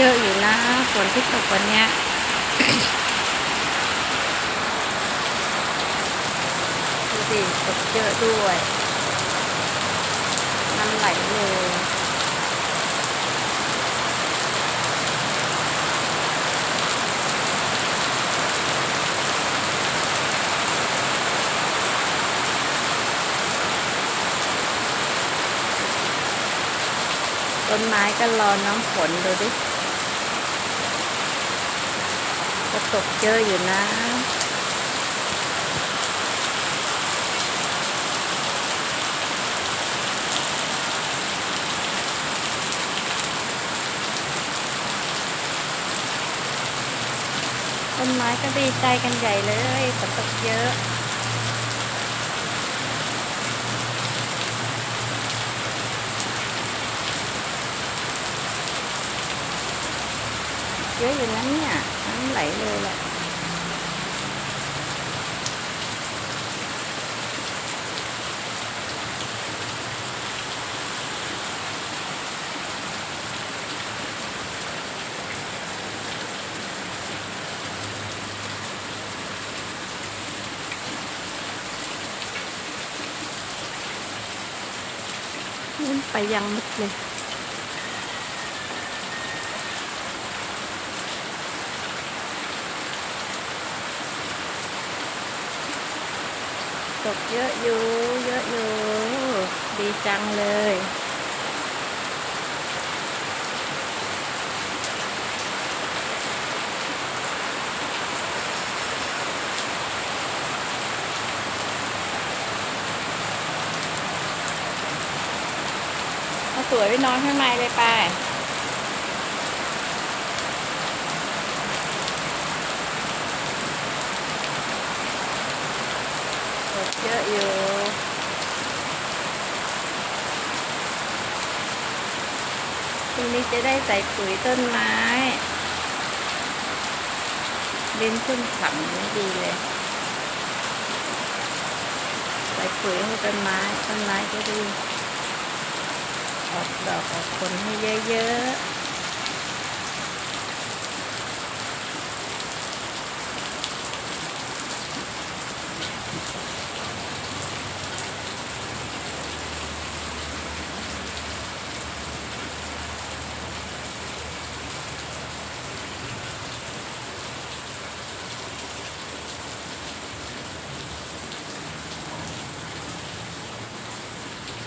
ยอะอยู่นะฝนที่ตกวันเนี้ยดูสิตกเยอะด้วยน้ำไหลเลยต้นไม้ก็รอน้ำฝนดูดิก็ ตกเยอะอยู่นะ ต้นไม้ก็ดีใจกันใหญ่เลยฝนตกเยอะ เยอะอยู่นั้นเนี่ยน้ำไหลเลยแหละนู่นไปยังมุดเลย ตกเยอะอยู่ เยอะอยู่ ดีจังเลยมาสวยไปนอนข้างในเลยไป เยอะอยู่พรุ่งนี้จะได้ใส่ปุ๋ยต้นไม้ดินชุ่มฉ่ำนี่ดีเลย ใส่ปุ๋ยให้ต้นไม้ ต้นไม้ก็ดีออกดอกออกผลให้เยอะๆ